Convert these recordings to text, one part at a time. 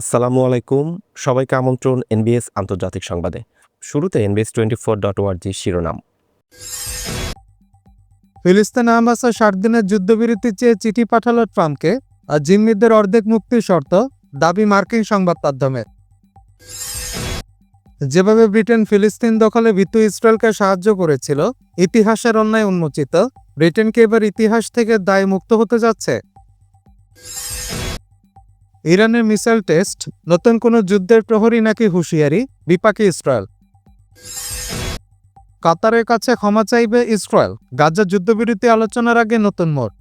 আসসালামু আলাইকুম। সবাইকে আমন্ত্রণ এনবিএস আন্তর্জাতিক সংবাদে। শুরুতে এনবিএস টোয়েন্টি ফোর ডট ওয়ার্জি শিরোনাম। ফিলিস্তিন হামাসের ষাট দিনের যুদ্ধবিরতি চেয়ে চিঠি পাঠালো ট্রাম্পকে আর জিম্মিদের অর্ধেক মুক্তির শর্ত দাবি মার্কিন সংবাদ মাধ্যমে। যেভাবে ব্রিটেন ফিলিস্তিন দখলে ভীতু ইসরায়েলকে সাহায্য করেছিল, ইতিহাসের অন্যায় উন্মোচিত, ব্রিটেনকে এবার ইতিহাস থেকে দায় মুক্ত হতে যাচ্ছে। ইরানের মিসাইল টেস্ট, নতুন কোনো যুদ্ধের প্রহরী নাকি হুঁশিয়ারি? বিপাকে ইসরায়েল। কাতারের কাছে ক্ষমা চাইবে ইসরায়েল। গাজা যুদ্ধবিরতি আলোচনার আগে নতুন মোড়।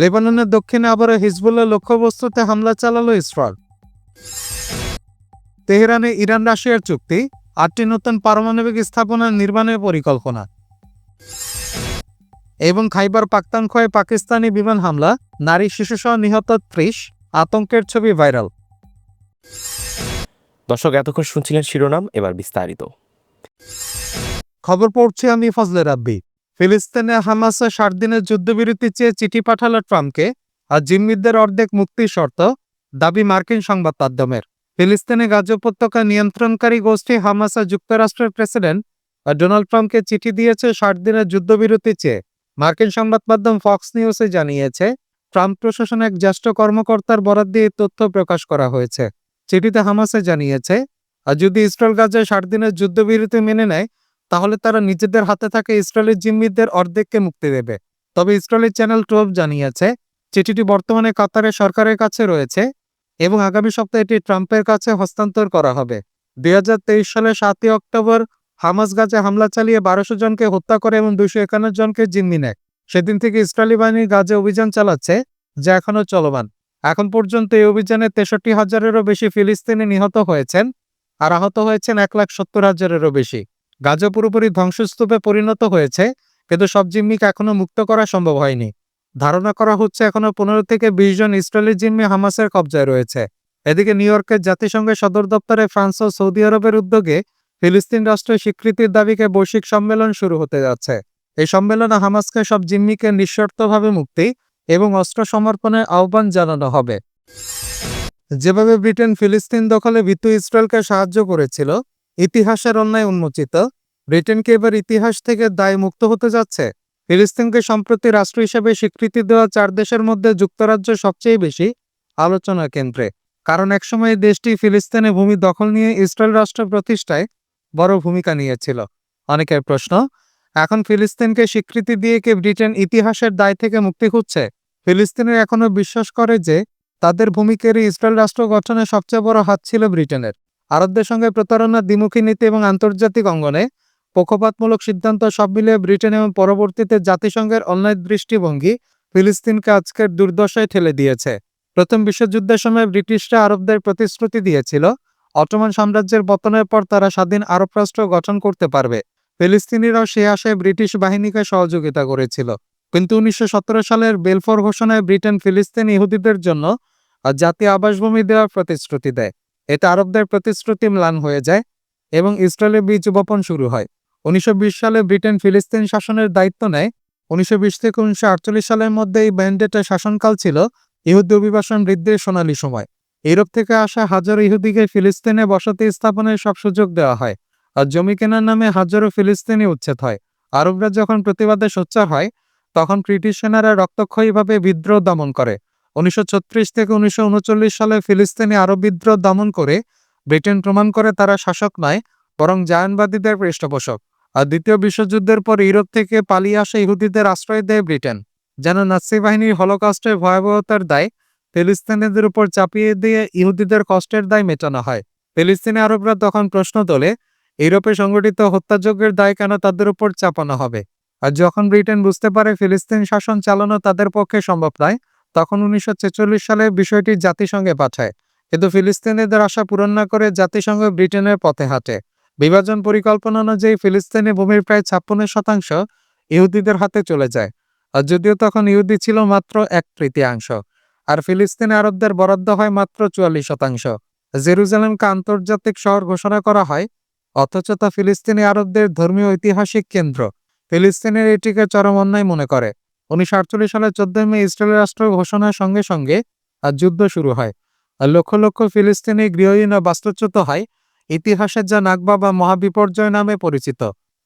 লেবাননের দক্ষিণে আবারও হিজবুল্লাহ লক্ষ্যবস্তুতে হামলা চালালো ইসরায়েল। তেহরানে ইরান রাশিয়ার চুক্তি, আটটি নতুন পারমাণবিক স্থাপনার নির্মাণের পরিকল্পনা। এবং খাইবার পাক্তানখয়ে পাকিস্তানি বিমান হামলা নারী শিশুসহ নিহত ত্রিশ আতঙ্কের ছবি ভাইরাল। দর্শক এতক্ষণ শুনছিলেন শিরোনাম এবার বিস্তারিত। খবর পড়ছি আমি ফজলে রাব্বি। ফিলিস্তিনে হামাসে ষাট দিনের যুদ্ধবিরতি চেয়ে চিঠি পাঠালো ট্রাম্পকে আর জিম্মিদের অর্ধেক মুক্তির শর্ত দাবি মার্কিন সংবাদ মাধ্যমের। ফিলিস্তিনে গাজা উপত্যকা নিয়ন্ত্রণকারী গোষ্ঠী হামাসা যুক্তরাষ্ট্রের প্রেসিডেন্ট ডোনাল্ড ট্রাম্পকে চিঠি দিয়েছে ষাট দিনের যুদ্ধবিরতি চেয়ে। মার্কিন সংবাদ মাধ্যম ফক্স নিউজে জানিয়েছে, ট্রাম্প প্রশাসনের এক জ্যেষ্ঠ কর্মকর্তার বরাদ দিয়ে তথ্য প্রকাশ করা হয়েছে। চিঠিতে হামাসে জানিয়েছে, আর যদি ইসরায়েল গাজায় ষাট দিনের যুদ্ধবিরতি মেনে নেয়, তাহলে তারা নিজেদের হাতে থাকা ইসরায়েলের জিম্মিদের অর্ধেককে মুক্তি দেবে। তবে ইসরায়েলের চ্যানেল টুয়েলভ জানিয়েছে, চিঠিটি বর্তমানে কাতারের সরকারের কাছে রয়েছে এবং আগামী সপ্তাহে এটি ট্রাম্পের কাছে হস্তান্তর করা হবে। দুই হাজার তেইশ সালের সাতই অক্টোবর হামাস গাজে হামলা চালিয়ে বারোশো জনকে হত্যা করে এবং দুশো একান্ন জনকে জিম্মি নেয়। সেদিন থেকে ইসরায়েলি বাহিনী গাজে অভিযান চালাচ্ছে, যা এখনও চলমান। এখন পর্যন্ত এই অভিযানে তেষট্টি হাজারেরও বেশি ফিলিস্তিনি নিহত হয়েছেন আর আহত হয়েছেন এক লাখ সত্তর হাজারেরও বেশি। গাজা পুরোপুরি ধ্বংসস্তূপে পরিণত হয়েছে, কিন্তু সব জিম্মিকে এখনও মুক্ত করা সম্ভব হয়নি। ধারণা করা হচ্ছে এখনও পনেরো থেকে বিশ জন ইসরায়েলি জিম্মি হামাসের কবজায় রয়েছে। এদিকে নিউ ইয়র্কের জাতিসংঘের সদর দপ্তরে ফ্রান্স ও সৌদি আরবের উদ্যোগে ফিলিস্তিন রাষ্ট্রের স্বীকৃতির দাবিকে বৈশ্বিক সম্মেলন শুরু হতে যাচ্ছে। এই সম্মেলনে হামাসকে সব জিম্মিকে নিঃশর্তভাবে মুক্তি এবং অস্ত্র সমর্পণের আহ্বান জানানো হবে। যেভাবে ব্রিটেন ফিলিস্তিন দখলে ভীতু ইসরায়েলকে সাহায্য করেছিল, ইতিহাসের অন্যায় উন্মোচিত, ব্রিটেনকে এবার ইতিহাস থেকে দায় মুক্ত হতে যাচ্ছে। ফিলিস্তিনকে সম্প্রতি রাষ্ট্র হিসেবে স্বীকৃতি দেওয়া চার দেশের মধ্যে যুক্তরাজ্য সবচেয়ে বেশি আলোচনা কেন্দ্রে কারণ একসময় দেশটি ফিলিস্তিনে ভূমি দখল নিয়ে ইসরায়েল রাষ্ট্র প্রতিষ্ঠায় বড় ভূমিকা নিয়েছিল। অনেকের প্রশ্ন, এখন ফিলিস্তিনকে স্বীকৃতি দিয়ে কি ব্রিটেন ইতিহাসের দায় থেকে মুক্তি খুঁজছে? ফিলিস্তিনের এখনও বিশ্বাস করে যে তাদের ভূমিকারই ইসরায়েল রাষ্ট্র গঠনে সবচেয়ে বড় হাত ছিল ব্রিটেনের। আরবদের সঙ্গে প্রতারণার দ্বিমুখী নীতি এবং আন্তর্জাতিক অঙ্গনে পক্ষপাতমূলক সিদ্ধান্ত সব মিলিয়ে ব্রিটেন এবং পরবর্তীতে জাতিসংঘের অন্যায় দৃষ্টিভঙ্গি ফিলিস্তিনকে আজকের দুর্দশায় ঠেলে দিয়েছে। প্রথম বিশ্বযুদ্ধের সময় ব্রিটিশরা আরবদের প্রতিশ্রুতি দিয়েছিল অটোমান সাম্রাজ্যের পতনের পর তারা স্বাধীন আরব রাষ্ট্র গঠন করতে পারবে। ফিলিস্তিনিরাও সে আশায় ব্রিটিশ বাহিনীকে সহযোগিতা করেছিল। কিন্তু উনিশশো সালের বেলফোর ঘোষণায় ব্রিটেন ফিলিস্তিন ইহুদিদের জন্য জাতীয় আবাসভূমি দেওয়ার প্রতিশ্রুতি দেয়। এতে আরবদের প্রতিশ্রুতি ম্লান হয়ে যায় এবং ইসরায়েলে বীজ বপন শুরু হয়। উনিশশো বিশ সালে ব্রিটেন ফিলিস্তিন শাসনের দায়িত্ব নেয়। উনিশশো বিশ থেকে উনিশশো আটচল্লিশ সালের মধ্যে এই ব্যান্ডেটের শাসনকাল ছিল ইহুদি অভিবাসন বৃদ্ধির সোনালী সময়। ইউরোপ থেকে আসা হাজারো ইহুদিকে ফিলিস্তিনে বসতি স্থাপনের সব সুযোগ দেওয়া হয় আর জমি কেনার নামে হাজারো ফিলিস্তিনি উচ্ছেদ হয়। আরবরা যখন প্রতিবাদে সোচ্চার হয়, তখন ব্রিটিশ সেনারা রক্তক্ষয়ীভাবে বিদ্রোহ দমন করে। উনিশশো ছত্রিশ থেকে উনিশশো উনচল্লিশ সালে ফিলিস্তিনি আরব বিদ্রোহ দমন করে ব্রিটেন প্রমাণ করে তারা শাসক নয়, বরং জায়নবাদীদের পৃষ্ঠপোষক। আর দ্বিতীয় বিশ্বযুদ্ধের পর ইউরোপ থেকে পালিয়ে আসা ইহুদিদের আশ্রয় দেয় ব্রিটেন, যেন নাৎসি বাহিনীর হলোকস্টের ভয়াবহতার দায় ফিলিস্তিনিদের উপর চাপিয়ে দিয়ে ইহুদিদের কষ্টের দায় মেটানো হয়। ফিলিস্তিনি আরবরা তখন প্রশ্ন তোলে, ইউরোপে সংগঠিত হত্যাযজ্ঞের দায় কেন তাদের উপর চাপানো হবে? আর যখন ব্রিটেন বুঝতে পারে ফিলিস্তিন শাসন চালানো তাদের পক্ষে সম্ভব নয়, তখন উনিশশো সালে বিষয়টি জাতিসংঘে পাঠায়। কিন্তু ফিলিস্তিনিদের আশা পূরণ না করে জাতিসংঘ ব্রিটেনের পথে হাঁটে। বিভাজন পরিকল্পনা অনুযায়ী ফিলিস্তিনি ভূমির প্রায় ছাপ্পান্ন শতাংশ ইহুদিদের হাতে চলে যায়। আর যদিও তখন ইহুদি ছিল মাত্র এক তৃতীয়াংশ। আর ফিলিস্তিনি আরবদের বরাদ্দ হয় মাত্র চুয়াল্লিশ শতাংশ। জেরুজালেমকে আন্তর্জাতিক শহর ঘোষণা করা হয়, অথচ তা ফিলিস্তিনি আরবদের ধর্মীয় ঐতিহাসিক কেন্দ্র। ফিলিস্তিনের এটিকে চরম অন্যায় মনে করে। উনিশশো আটচল্লিশ সালের চোদ্দই মে ইসরায়েল রাষ্ট্র ঘোষণার সঙ্গে সঙ্গে যুদ্ধ শুরু হয়। লক্ষ লক্ষ ফিলিস্তিনি গৃহহীন বাস্তুচ্যুত হয়। ইতিহাসের যা নাগবা বা মহাবিপর্যয় নামে পরিচিত।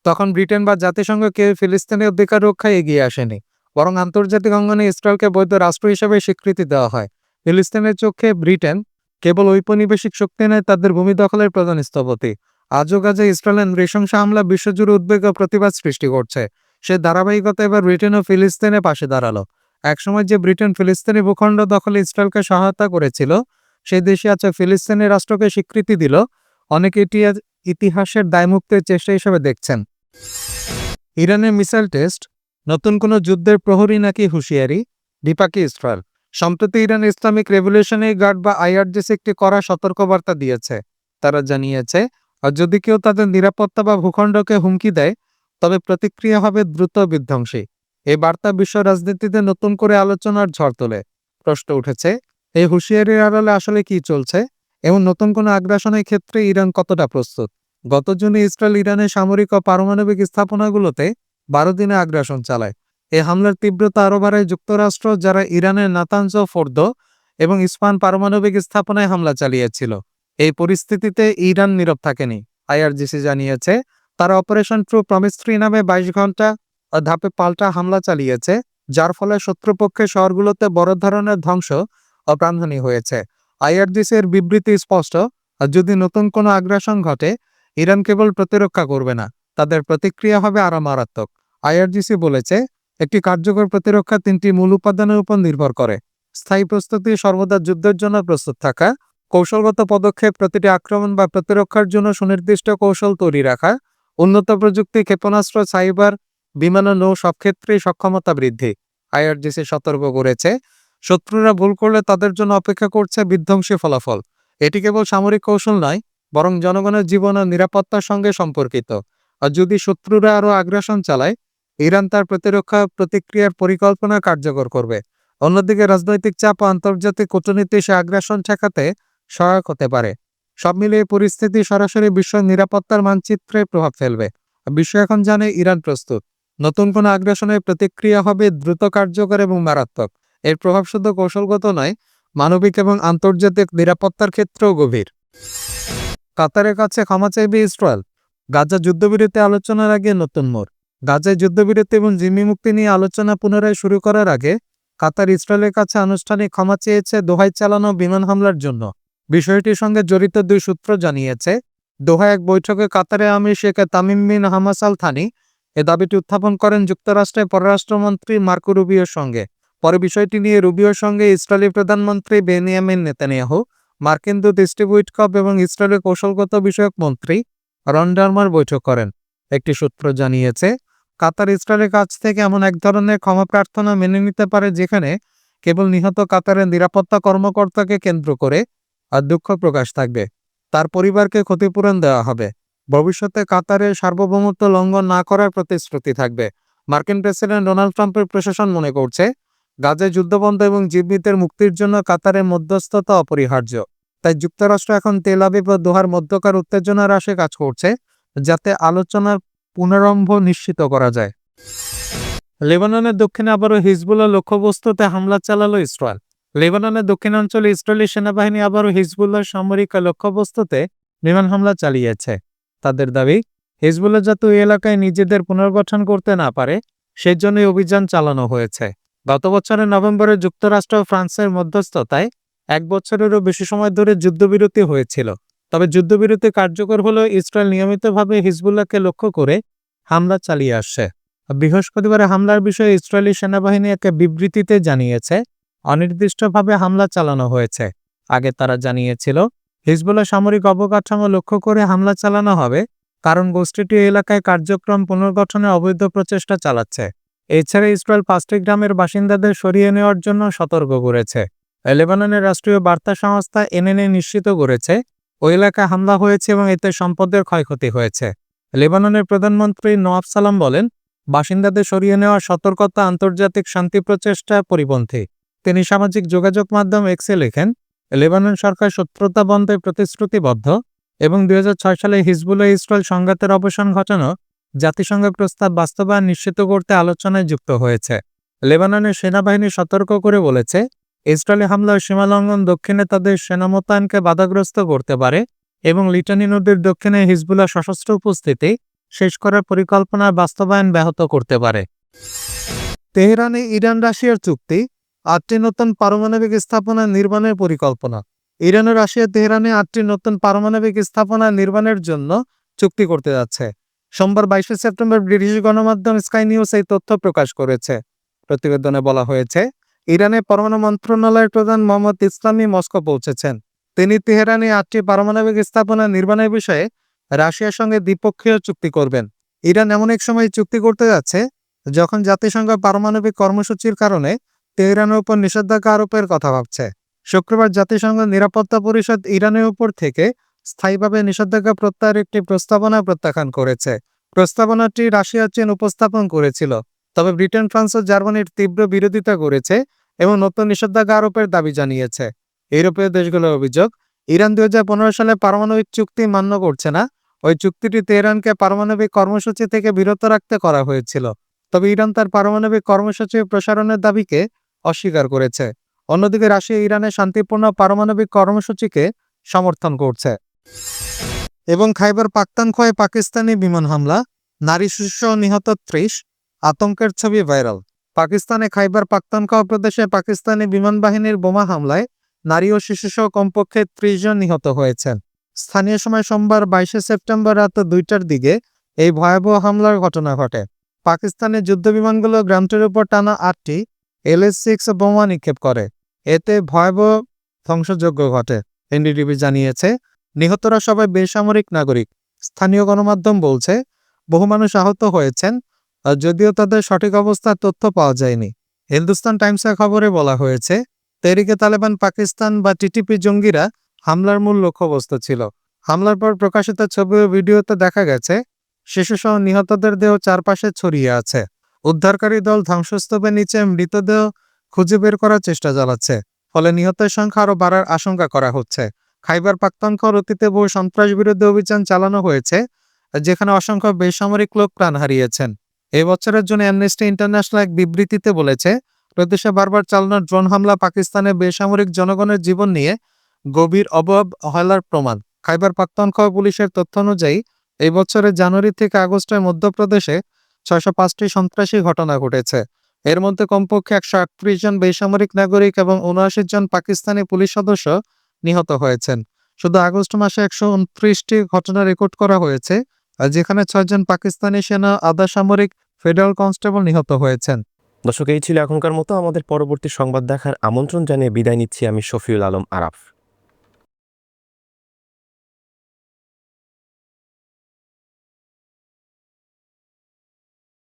তখন ব্রিটেন বা জাতিসংঘ কেউ ফিলিস্তিনের অধিকার রক্ষায় এগিয়ে আসেনি। বরং আন্তর্জাতিক অঙ্গনে ইসরায়েলকে বৈধ রাষ্ট্র হিসেবে স্বীকৃতি দেওয়া হয়। ফিলিস্তিনের চোখে ব্রিটেন কেবল ঔপনিবেশিক শক্তি নয়, তাদের ভূমি দখলের প্রধান স্থপতি। আজও গাজে ইসরায়েলের নৃশংস হামলা বিশ্বজুড়ে উদ্বেগ ও প্রতিবাদ সৃষ্টি করছে। সে ধারাবাহিকতা এবার ব্রিটেন ও ফিলিস্তিনের পাশে দাঁড়াল। একসময় যে ব্রিটেন ফিলিস্তিনি ভূখণ্ড দখলে ইসরায়েলকে সহায়তা করেছিল, সেই দেশে আছে ফিলিস্তিনি রাষ্ট্রকে স্বীকৃতি দিল। অনেকে এটি ইতিহাসের দায়মুক্তের চেষ্টা হিসেবে দেখছেন। ইরানের মিসাইল টেস্ট নতুন কোনো যুদ্ধের প্রহরী নাকি হুঁশিয়ারি? বিপাকে ইসরায়েল। সম্প্রতি ইরান ইসলামিক রেভলিউশনারি গার্ড বা আইআরজিসি একটি কড়া সতর্কবার্তা দিয়েছে। তারা জানিয়েছে, আর যদি কেউ তাদের নিরাপত্তা বা ভূখণ্ডকে হুমকি দেয়, তবে প্রতিক্রিয়া হবে দ্রুত বিধ্বংসী। এই বার্তা বিশ্ব রাজনীতিতে নতুন করে আলোচনার ঝড় তোলে। প্রশ্ন উঠেছে, এই হুঁশিয়ারির আড়ালে আসলে কি চলছে? এবং নতুন কোনো আগ্রাসনের ক্ষেত্রে ইরান কতটা প্রস্তুত? গত জুনে ইসরায়েল ইরানের সামরিক ও পারমাণবিক স্থাপনাগুলোতে বারো দিনে আগ্রাসন চালায়। এই হামলার তীব্রতা আরও বাড়ায় যুক্তরাষ্ট্র, যারা ইরানের নাতাঞ্জ ফোর্দ এবং ইস্পান পারমাণবিক স্থাপনায় হামলা চালিয়েছিল। এই পরিস্থিতিতে ইরান নীরব থাকেনি। আইআরজিসি জানিয়েছে, তারা অপারেশন ট্রু প্রমিস্ট্রি নামে বাইশ ঘণ্টা ধাপে পাল্টা হামলা চালিয়েছে, যার ফলে শত্রুপক্ষের শহরগুলোতে বড় ধরনের ধ্বংস ও প্রাণহানি হয়েছে। আইআরজিসির বিবৃতি স্পষ্ট, যদি নতুন কোনো আগ্রাসন ঘটে, ইরান কেবল প্রতিরক্ষা করবে না। তাদের প্রতিক্রিয়া হবে আরও মারাত্মক। আইআরজিসি বলেছে, একটি কার্যকর প্রতিরক্ষা তিনটি মূল উপাদানের উপর নির্ভর করে। স্থায়ী প্রস্তুতি সর্বদা যুদ্ধের জন্য প্রস্তুত থাকা, কৌশলগত পদক্ষেপ প্রতিটি আক্রমণ বা প্রতিরক্ষার জন্য সুনির্দিষ্ট কৌশল তৈরি রাখা, উন্নত প্রযুক্তি, ক্ষেপণাস্ত্র, সাইবার, বিমান নৌ সব ক্ষেত্রেই সক্ষমতা বৃদ্ধি। আইআরজিসি সতর্ক করেছে, শত্রুরা ভুল করলে তাদের জন্য অপেক্ষা করছে বিধ্বংসী ফলাফল। এটি কেবল সামরিক কৌশল নয়, বরং জনগণের জীবন ও নিরাপত্তার সঙ্গে সম্পর্কিত। আর যদি শত্রুরা আরও আগ্রাসন চালায়, ইরান তার প্রতিরক্ষা প্রতিক্রিয়ার পরিকল্পনা কার্যকর করবে। অন্যদিকে রাজনৈতিক চাপ ও আন্তর্জাতিক কূটনীতি সে আগ্রাসন ঠেকাতে সহায়ক হতে পারে। সব মিলিয়ে পরিস্থিতি সরাসরি বিশ্ব নিরাপত্তার মানচিত্রে প্রভাব ফেলবে। বিশ্ব এখন জানে ইরান প্রস্তুত। নতুন কোনো আগ্রাসনের প্রতিক্রিয়া হবে দ্রুত কার্যকর এবং মারাত্মক। এর প্রভাব শুধু কৌশলগত নয়, মানবিক এবং আন্তর্জাতিক নিরাপত্তার ক্ষেত্রেও গভীর। কাতারের কাছে ক্ষমা চাইবে ইসরায়েল। গাজা যুদ্ধবিরতি আলোচনার আগে নতুন মোড়। গাজায় যুদ্ধবিরতি এবং জিম্মি মুক্তি নিয়ে আলোচনা পুনরায় শুরু করার আগে কাতার ইসরায়েলের কাছে আনুষ্ঠানিক ক্ষমা চেয়েছে দোহায় চালানো বিমান হামলার জন্য। বিষয়টির সঙ্গে জড়িত দুই সূত্র জানিয়েছে, দোহায় এক বৈঠকে কাতারে আমির Sheikh Tamim bin Hamad Al Thani এ দাবিটি উত্থাপন করেন যুক্তরাষ্ট্রের পররাষ্ট্রমন্ত্রী মার্কো রুবিওর সঙ্গে। পরে বিষয়টি নিয়ে রুবিওর সঙ্গে ইসরায়েলি প্রধানমন্ত্রী বেনিয়ামিন নেতানিয়াহু, মার্কিন দূত স্টিভ উইটকপ এবং ইসরায়েলের কৌশলগত বিষয়ক মন্ত্রী রন ডারমার বৈঠক করেন। একটি সূত্র জানিয়েছে, কাতার ইসরায়েলের কাছ থেকে এমন এক ধরনের ক্ষমা প্রার্থনা মেনে নিতে পারে যেখানে কেবল নিহত কাতারের নিরাপত্তা কর্মকর্তাকে কেন্দ্র করে আর দুঃখ প্রকাশ থাকবে। তার পরিবারকে ক্ষতিপূরণ দেওয়া হবে। ভবিষ্যতে কাতারের সার্বভৌমত্ব লঙ্ঘন না করার প্রতিশ্রুতি থাকবে। মার্কিন প্রেসিডেন্ট ডোনাল্ড ট্রাম্পের প্রশাসন মনে করছে, গাজায় যুদ্ধবন্ধ এবং জীবিতের মুক্তির জন্য কাতারের মধ্যস্থতা অপরিহার্য। তাই যুক্তরাষ্ট্র এখন তেল আবিব দোহার মধ্যকার উত্তেজনার আশে কাজ করছে, যাতে আলোচনার পুনরম্ভ নিশ্চিত করা যায়। লেবাননের দক্ষিণে আবারও হিজবুল্লাহ লক্ষ্যবস্তুতে হামলা চালালো ইসরায়েল। লেবাননের দক্ষিণাঞ্চলে ইসরায়েলি সেনাবাহিনী আবারও হিজবুল্লাহ সামরিক লক্ষ্যবস্তুতে বিমান হামলা চালিয়েছে। তাদের দাবি, হিজবুল্লাহ যাতে ওই এলাকায় নিজেদের পুনর্গঠন করতে না পারে সেই জন্যই অভিযান চালানো হয়েছে। গত বছরের নভেম্বরে যুক্তরাষ্ট্র ও ফ্রান্সের মধ্যস্থতায় এক বছরেরও বেশি সময় ধরে যুদ্ধবিরতি হয়েছিল। তবে যুদ্ধবিরতি কার্যকর হলেও ইসরায়েল নিয়মিতভাবে হিজবুল্লাহকে লক্ষ্য করে হামলা চালিয়ে আসছে। বৃহস্পতিবার হামলার বিষয়ে ইসরায়েলি সেনাবাহিনী এক বিবৃতিতে জানিয়েছে, অনির্দিষ্টভাবে হামলা চালানো হয়েছে। আগে তারা জানিয়েছিল, হিজবুল্লাহ সামরিক অবকাঠামো লক্ষ্য করে হামলা চালানো হবে, কারণ গোষ্ঠীটি এলাকায় কার্যক্রম পুনর্গঠনের অবৈধ প্রচেষ্টা চালাচ্ছে। এছাড়া ইসরায়েল পাঁচটি গ্রামের বাসিন্দাদের সরিয়ে নেওয়ার জন্য সতর্ক করেছে। লেবাননের রাষ্ট্রীয় বার্তা সংস্থা এনএনএ নিশ্চিত করেছে, ওই এলাকায় হামলা হয়েছে এবং এতে সম্পদের ক্ষয়ক্ষতি হয়েছে। লেবাননের প্রধানমন্ত্রী নওয়াব সালাম বলেন, বাসিন্দাদের সরিয়ে নেওয়ার সতর্কতা, আন্তর্জাতিক শান্তি প্রচেষ্টা পরিপন্থী। তিনি সামাজিক যোগাযোগ মাধ্যম এক্সে লেখেন, লেবানন সরকার শত্রুতা বন্ধে প্রতিশ্রুতিবদ্ধ এবং দুই হাজার ছয় সালে হিজবুল্লাহ ইসরায়েল সংঘাতের অবসান ঘটানো জাতিসংঘের প্রস্তাব বাস্তবায়ন নিশ্চিত করতে আলোচনায় যুক্ত হয়েছে। লেবাননের সেনাবাহিনী সতর্ক করে বলেছে ইসরায়েলি হামলার সীমালঙ্ঘন দক্ষিণে তাদের সেনা মোতায়েনকে বাধাগ্রস্ত করতে পারে এবং লিটানি নদীর দক্ষিণে হিজবুল্লাহ সশস্ত্র উপস্থিতি শেষ করার পরিকল্পনার বাস্তবায়ন ব্যাহত করতে পারে। তেহরানে ইরান রাশিয়ার চুক্তি, আটটি নতুন পারমাণবিক স্থাপনা নির্মাণের পরিকল্পনা। ইরান ও রাশিয়া তেহরানে আটটি নতুন পারমাণবিক স্থাপনা নির্মাণের জন্য চুক্তি করতে যাচ্ছে। সোমবার বাইশে সেপ্টেম্বর ব্রিটিশ গণমাধ্যম স্কাই নিউজ এই তথ্য প্রকাশ করেছে। প্রতিবেদনে বলা হয়েছে ইরানের পরমাণু মন্ত্রণালয়ের প্রধান মোহাম্মদ ইসলামী মস্কো পৌঁছেছেন। তিনি তেহরানে আটটি পারমাণবিক স্থাপনা নির্মাণের বিষয়ে রাশিয়ার সঙ্গে দ্বিপক্ষীয় চুক্তি করবেন। ইরান এমন এক সময় চুক্তি করতে যাচ্ছে, যখন জাতিসংঘ পারমাণবিক কর্মসূচির কারণে তেহরানের উপর নিষেধাজ্ঞা আরোপের কথা ভাবছে। শুক্রবার জাতিসংঘ নিরাপত্তা পরিষদ ইরানের উপর থেকে স্থায়ীভাবে নিষেধাজ্ঞা প্রত্যাহারের একটি প্রস্তাবনা প্রত্যাখ্যান করেছে। প্রস্তাবনাটি রাশিয়া চীন উপস্থাপন করেছিল। তবে ব্রিটেন, ফ্রান্স ও জার্মানির তীব্র বিরোধিতা করেছে এবং নতুন নিষেধাজ্ঞা আরোপের দাবি জানিয়েছে। ইউরোপীয় দেশগুলোর অভিযোগ, ইরান দুই সালে পারমাণবিক চুক্তি মান্য করছে না। ওই চুক্তিটি তেহরানকে পারমাণবিক কর্মসূচি থেকে বিরত রাখতে করা হয়েছিল। তবে ইরান তার পারমাণবিক কর্মসূচি প্রসারণের দাবিকে অস্বীকার করেছে। অন্যদিকে রাশিয়া ইরানের শান্তিপূর্ণ পারমাণবিক কর্মসূচিকে সমর্থন করছে। এবং খাইবার পাক্তানখোয়ায় পাকিস্তানি বিমান হামলা, নারী শিশু নিহত ত্রিশ আতঙ্কের ছবি ভাইরাল। পাকিস্তানে খাইবার পাক্তানখোয়া প্রদেশে পাকিস্তানি বিমান বাহিনীর বোমা হামলায় নারী ও শিশুসহ কমপক্ষে ত্রিশ জন নিহত হয়েছেন। স্থানীয় সময় সোমবার বাইশে সেপ্টেম্বর রাত দুইটার দিকে এই ভয়াবহ হামলার ঘটনা ঘটে। পাকিস্তানের যুদ্ধবিমানগুলো গ্রামটির উপর টানা আটটি এলএস সিক্স বোমা নিক্ষেপ করে। এতে ভয়াবহ ধ্বংসযজ্ঞ ঘটে, এনডিটিভি জানিয়েছে। নিহতরা সবাই বেসামরিক নাগরিক। স্থানীয় গণমাধ্যম বলছে, বহু মানুষ আহত হয়েছেন যদিও তাদের সঠিক অবস্থার তথ্য পাওয়া যায়নি। হিন্দুস্তান টাইমসের খবরে বলা হয়েছে তেরিকে তালেবান, পাকিস্তান বা টিটিপি জঙ্গিরা হামলার মূল লক্ষ্যবস্তু ছিল। হামলার পর প্রকাশিত ছবি ও ভিডিওতে দেখা গেছে, শিশুসহ নিহতদের দেহ চারপাশে ছড়িয়ে আছে। উদ্ধারকারী দল ধ্বংসস্তূপের নিচে মৃতদেহ খুঁজে বের করার চেষ্টা চালাচ্ছে, ফলে নিহতের সংখ্যা আরও বাড়ার আশঙ্কা করা হচ্ছে। খাইবার পাক্তানখোয়ার অতীতে বহু সন্ত্রাস বিরোধী অভিযান চালানো হয়েছে, যেখানে অসংখ্য বেসামরিক লোক প্রাণ হারিয়েছেন। এই বছরের জন্য অ্যামনেস্টি ইন্টারন্যাশনাল এক বিবৃতিতে বলেছে, প্রদেশে বারবার চালানো ড্রোন হামলা পাকিস্তানের বেসামরিক জনগণের জীবন নিয়ে গভীর অবহেলার প্রমাণ। খাইবার পাক্তানখোয়া পুলিশের তথ্য অনুযায়ী এই বছরের জানুয়ারি থেকে আগস্টের মধ্যপ্রদেশে ছয়শো পাঁচটি সন্ত্রাসী ঘটনা ঘটেছে। এর মধ্যে কমপক্ষে একশো আটত্রিশ জন বেসামরিক নাগরিক এবং উনআশি জন পাকিস্তানি পুলিশ সদস্য নিহত হয়েছেন। শুধু আগস্ট মাসে একশো উনত্রিশটি ঘটনা রেকর্ড করা হয়েছে। যেখানে ছয়জন পাকিস্তানি সেনা আধা সামরিক ফেডারেল কনস্টেবল নিহত হয়েছেন। দর্শক, এই ছিল এখনকার মতো। আমাদের পরবর্তী সংবাদ দেখার আমন্ত্রণ জানিয়ে বিদায় নিচ্ছি আমি শফিউল আলম আরাফ।